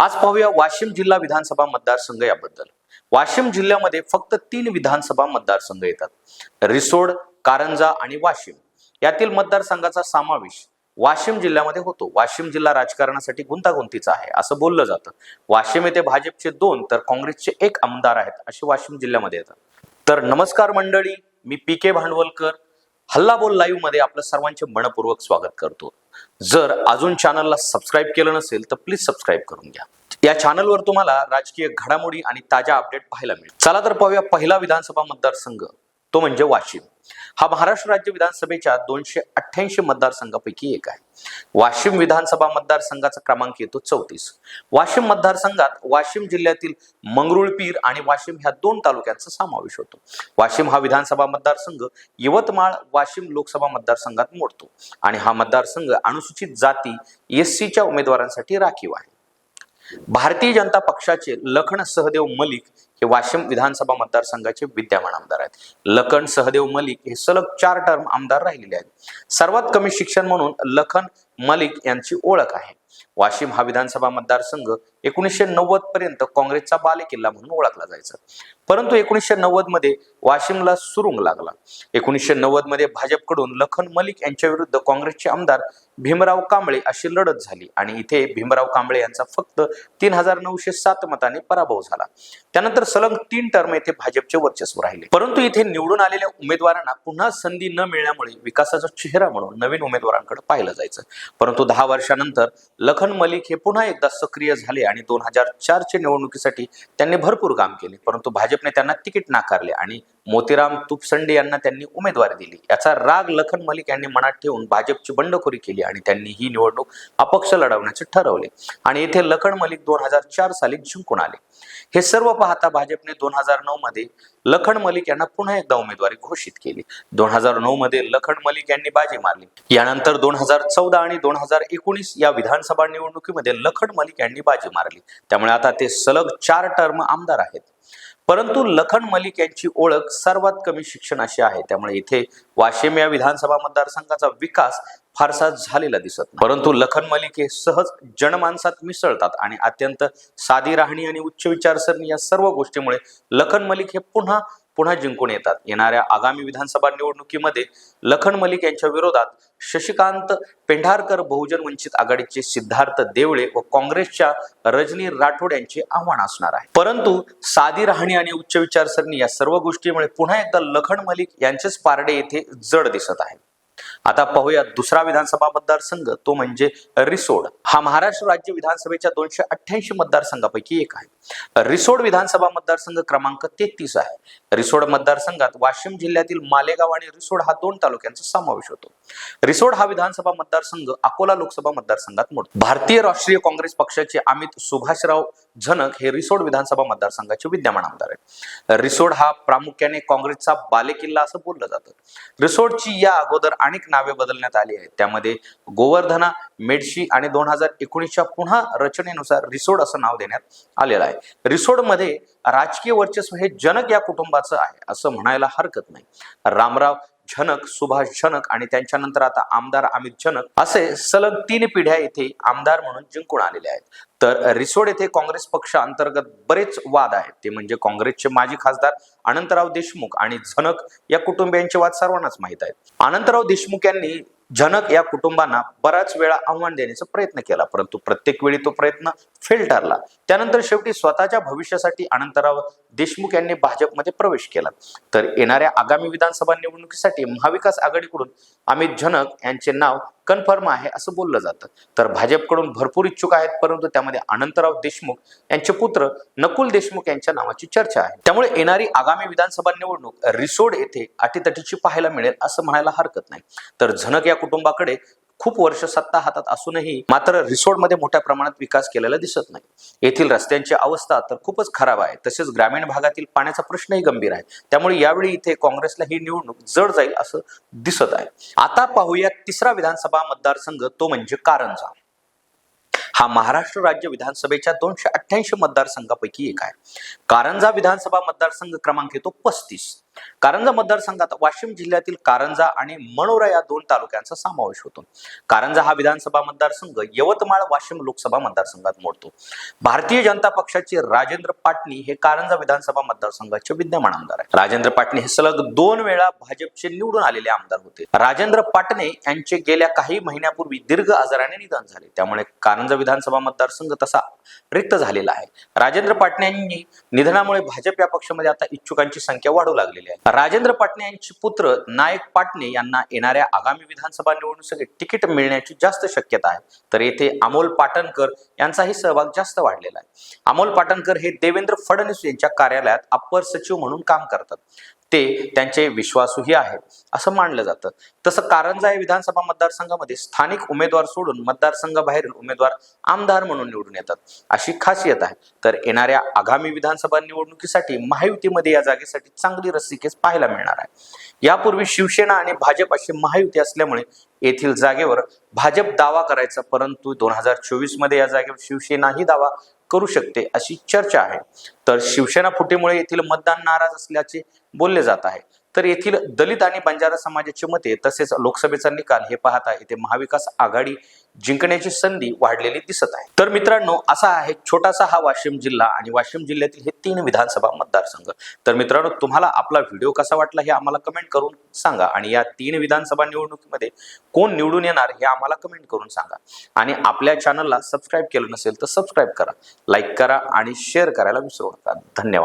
आज पाहूया वाशिम जिल्हा विधानसभा मतदारसंघ याबद्दल. वाशिम जिल्ह्यामध्ये फक्त तीन विधानसभा मतदारसंघ येतात. रिसोड कारंजा आणि वाशिम. यातील मतदारसंघाचा समावेश वाशिम जिल्ह्यामध्ये होतो. वाशिम जिल्हा राजकारणासाठी गुंतागुंतीचा आहे असं बोललं जातं. वाशिम येथे भाजपचे दोन तर काँग्रेसचे एक आमदार आहेत असे वाशिम जिल्ह्यामध्ये येतात. तर नमस्कार मंडळी मी पी के भांडवलकर. हल्ला बोल लाईव्हमध्ये आपलं सर्वांचे मनपूर्वक स्वागत करतो. जर अजून चॅनलला सबस्क्राईब केलं नसेल तर प्लीज सबस्क्राईब करून घ्या. या चॅनलवर तुम्हाला राजकीय घडामोडी आणि ताज्या अपडेट पाहायला मिळेल चला तर पाहूया पहिला विधानसभा मतदारसंघ. तो म्हणजे वाशिम. हा महाराष्ट्र राज्य विधानसभेच्या दोनशे अठ्ठ्याऐंशी मतदारसंघापैकी एक आहे. वाशिम विधानसभा मतदारसंघाचा क्रमांक येतो चौतीस. वाशिम मतदारसंघात वाशिम जिल्ह्यातील मंगरुळपीर आणि वाशिम ह्या दोन तालुक्यांचा समावेश होतो. वाशिम हा विधानसभा मतदारसंघ यवतमाळ वाशिम लोकसभा मतदारसंघात मोडतो आणि हा मतदारसंघ अनुसूचित जाती एस सीच्या उमेदवारांसाठी राखीव आहे. भारतीय जनता पक्षाचे लखन सहदेव मलिक हे वाशिम विधानसभा मतदारसंघाचे विद्यमान आमदार आहेत. लखन सहदेव मलिक हे सलग चार टर्म आमदार राहिलेले आहेत. सर्वात कमी शिक्षण म्हणून लखन मलिक यांची ओळख आहे. वाशिम हा विधानसभा मतदारसंघ एकोणीसशे नव्वद पर्यंत काँग्रेसचा बालेकिल्ला म्हणून ओळखला जायचा. परंतु एकोणीसशे नव्वदमध्ये वाशिमला सुरुंग लागला. एकोणीसशे नव्वदमध्ये भाजपकडून लखन मलिक यांच्या विरुद्ध काँग्रेसचे आमदार भीमराव कांबळे अशी लढत झाली आणि इथे भीमराव कांबळे यांचा फक्त तीन हजार नऊशे सात मताने पराभव झाला. त्यानंतर सलग तीन टर्म येथे भाजपचे वर्चस्व राहिले. परंतु इथे निवडून आलेल्या उमेदवारांना पुन्हा संधी न मिळण्यामुळे विकासाचा चेहरा म्हणून नवीन उमेदवारांकडे पाहिलं जायचं. परंतु दहा वर्षानंतर लखन मलिक हे पुन्हा एकदा सक्रिय झाले आणि दोन हजार चारच्या निवडणुकीसाठी त्यांनी भरपूर काम केले. परंतु भाजपने त्यांना तिकीट नाकारले आणि मोतीराम तुपसंडे यांना त्यांनी उमेदवारी दिली. याचा राग लखन मलिक यांनी मनात ठेवून भाजपची बंडखोरी केली आणि त्यांनी ही निवडणूक अपक्ष लढवण्याचे ठरवले. आणि येथे लखन मलिक दोन हजार चार साली जिंकून आले. हे सर्व पाहता भाजपने दोन हजार नऊ मध्ये लखन मलिक यांना पुन्हा एकदा उमेदवारी घोषित केली. दोन हजार नऊ मध्ये लखन मलिक यांनी बाजी मारली. यानंतर दोन हजार चौदा आणि दोन हजार एकोणीस या विधानसभा निवडणुकीमध्ये लखन मलिक यांनी बाजी मारली. त्यामुळे आता ते सलग चार टर्म आमदार आहेत. परंतु लखन मलिक यांची ओळख सर्वात कमी शिक्षण अशी आहे. त्यामुळे इथे वाशिम या विधानसभा मतदारसंघाचा विकास फारसा झालेला दिसत नाही. परंतु लखन मलिक हे सहज जनमानसात मिसळतात आणि अत्यंत साधी राहणी आणि उच्च विचारसरणी या सर्व गोष्टीमुळे लखन मलिक हे पुन्हा पुन्हा जिंकून येतात. येणाऱ्या आगामी विधानसभा निवडणुकीमध्ये लखन मलिक यांच्या विरोधात शशिकांत पेंढारकर बहुजन वंचित आघाडीचे सिद्धार्थ देवळे व काँग्रेसच्या रजनी राठोड यांचे आव्हान असणार आहे. परंतु साधी राहणी आणि उच्च विचारसरणी या सर्व गोष्टीमुळे पुन्हा एकदा लखन मलिक यांचेच पारडे येथे जड दिसत आहे आता पाहूया दुसरा विधानसभा मतदारसंघ तो म्हणजे रिसोड. हा महाराष्ट्र राज्य विधानसभेच्या दोनशे अठ्ठ्याऐंशी मतदारसंघापैकी एक आहे. रिसोड विधानसभा मतदारसंघ क्रमांक तेहतीस आहे. रिसोड मतदारसंघात वाशिम जिल्ह्यातील मालेगाव आणि रिसोड हा दोन तालुक्यांचा समावेश होतो. रिसोड हा विधानसभा मतदारसंघ अकोला लोकसभा मतदारसंघात मोडतो. भारतीय राष्ट्रीय काँग्रेस पक्षाचे अमित सुभाषराव झनक हे रिसोड विधानसभा मतदारसंघाचे विद्यमान आमदार आहेत. रिसोड हा प्रामुख्याने काँग्रेसचा बालेकिल्ला असं बोललं जातं. रिसोडची या अगोदर अनेक नावे बदलण्यात आली आहेत. त्यामध्ये गोवर्धना मेडशी आणि दोन हजार एकोणीसच्या पुन्हा रचनेनुसार रिसोड असं नाव देण्यात आलेलं आहे. रिसोडमध्ये राजकीय वर्चस्व हे जनक या कुटुंबाचं आहे असं म्हणायला हरकत नाही. रामराव झनक सुभाष झनक आणि त्यांच्यानंतर आता आमदार अमित झनक असे सलग तीन पिढ्या येथे आमदार म्हणून जिंकून आलेले आहेत. तर रिसोड येथे काँग्रेस पक्ष अंतर्गत बरेच वाद आहेत. ते म्हणजे काँग्रेसचे माजी खासदार अनंतराव देशमुख आणि झनक या कुटुंबियांचे वाद सर्वांनाच माहीत आहेत. अनंतराव देशमुख यांनी जनक या कुटुंबांना बराच वेळा आव्हान देण्याचा प्रयत्न केला परंतु प्रत्येक वेळी तो प्रयत्न फेल ठरला. त्यानंतर शेवटी स्वतःच्या भविष्यासाठी अनंतराव देशमुख यांनी भाजपमध्ये प्रवेश केला. तर येणाऱ्या आगामी विधानसभा निवडणुकीसाठी महाविकास आघाडीकडून अमित जनक यांचे नाव कन्फर्म आहे असं बोललं जातं. तर भाजपकडून भरपूर इच्छुक आहेत परंतु त्यामध्ये अनंतराव देशमुख यांचे पुत्र नकुल देशमुख यांच्या नावाची चर्चा आहे. त्यामुळे येणारी आगामी विधानसभा निवडणूक रिसोड येथे अटीतटीची पाहायला मिळेल असं म्हणायला हरकत नाही. तर झनक या कुटुंबाकडे खूप वर्ष सत्ता हातात असूनही मात्र रिसोडमध्ये मोठ्या प्रमाणात विकास केलेला दिसत नाही. येथील रस्त्यांची अवस्था तर खूपच खराब आहे. तसेच ग्रामीण भागातील पाण्याचा प्रश्नही गंभीर आहे. त्यामुळे यावेळी इथे काँग्रेसला ही निवडणूक जड जाईल असं दिसत आहे. आता पाहूया तिसरा विधानसभा मतदारसंघ तो म्हणजे कारंजा. हा महाराष्ट्र राज्य विधानसभेच्या दोनशे अठ्ठ्याऐंशी मतदारसंघापैकी एक आहे. कारंजा विधानसभा मतदारसंघ क्रमांक येतो पस्तीस. कारंजा मतदारसंघात वाशिम जिल्ह्यातील कारंजा आणि मनोरा या दोन तालुक्यांचा समावेश होतो. कारंजा हा विधानसभा मतदारसंघ यवतमाळ वाशिम लोकसभा मतदारसंघात मोडतो. भारतीय जनता पक्षाचे राजेंद्र पाटणी हे कारंजा विधानसभा मतदारसंघाचे विद्यमान आमदार आहे राजेंद्र पाटणी हे सलग दोन वेळा भाजपचे निवडून आलेले आमदार होते. राजेंद्र पाटणे यांचे गेल्या काही महिन्यापूर्वी दीर्घ आजाराने निधन झाले. त्यामुळे कारंजा विधानसभा मतदारसंघ तसा रिक्त झालेला आहे. राजेंद्र पाटणे यांनी निधनामुळे भाजप या पक्षामध्ये आता इच्छुकांची संख्या वाढू लागली लागलेली आहे राजेंद्र पाटणे यांचे पुत्र नायक पाटणे यांना येणाऱ्या आगामी विधानसभा निवडणुकीसाठी तिकीट मिळण्याची जास्त शक्यता आहे. तर येथे अमोल पाटणकर यांचाही सहभाग जास्त वाढलेला आहे. अमोल पाटणकर हे देवेंद्र फडणवीस यांच्या कार्यालयात अप्पर सचिव म्हणून काम करतात. ते त्यांचे विश्वासूही आहेत असं मानलं जातं. तसं कारंजा या विधानसभा मतदारसंघामध्ये स्थानिक उमेदवार सोडून मतदारसंघाबाहेरील उमेदवार आमदार म्हणून निवडून येतात अशी खासियत आहे. तर येणाऱ्या आगामी विधानसभा निवडणुकीसाठी महायुतीमध्ये या जागेसाठी चांगली रस्सीकेस पाहायला मिळणार आहे. यापूर्वी शिवसेना आणि भाजप अशी महायुती असल्यामुळे येथील जागेवर भाजप दावा करायचा परंतु दोन हजार चोवीसमध्ये या जागेवर शिवसेनाही दावा करू शकते अशी चर्चा आहे. तर शिवसेना फुटीमुळे येथील मतदान नाराज असल्याचे बोलले जात आहे. तर येथील दलित आणि बंजारा समाजाचे मते तसेच लोकसभेचा निकाल हे पाहता येथे महाविकास आघाडी जिंकण्याची संधी वाढलेली दिसत आहे. तर मित्रांनो असा आहे छोटासा हा वाशिम जिल्हा आणि वाशिम जिल्ह्यातील हे तीन विधानसभा मतदारसंघ. तर मित्रांनो तुम्हाला आपला व्हिडिओ कसा वाटला हे आम्हाला कमेंट करून सांगा आणि या तीन विधानसभा निवडणुकीमध्ये कोण निवडून येणार हे आम्हाला कमेंट करून सांगा. आणि आपल्या चॅनलला सबस्क्राईब केलं नसेल तर सबस्क्राईब करा लाईक करा आणि शेअर करायला विसरू नका. धन्यवाद.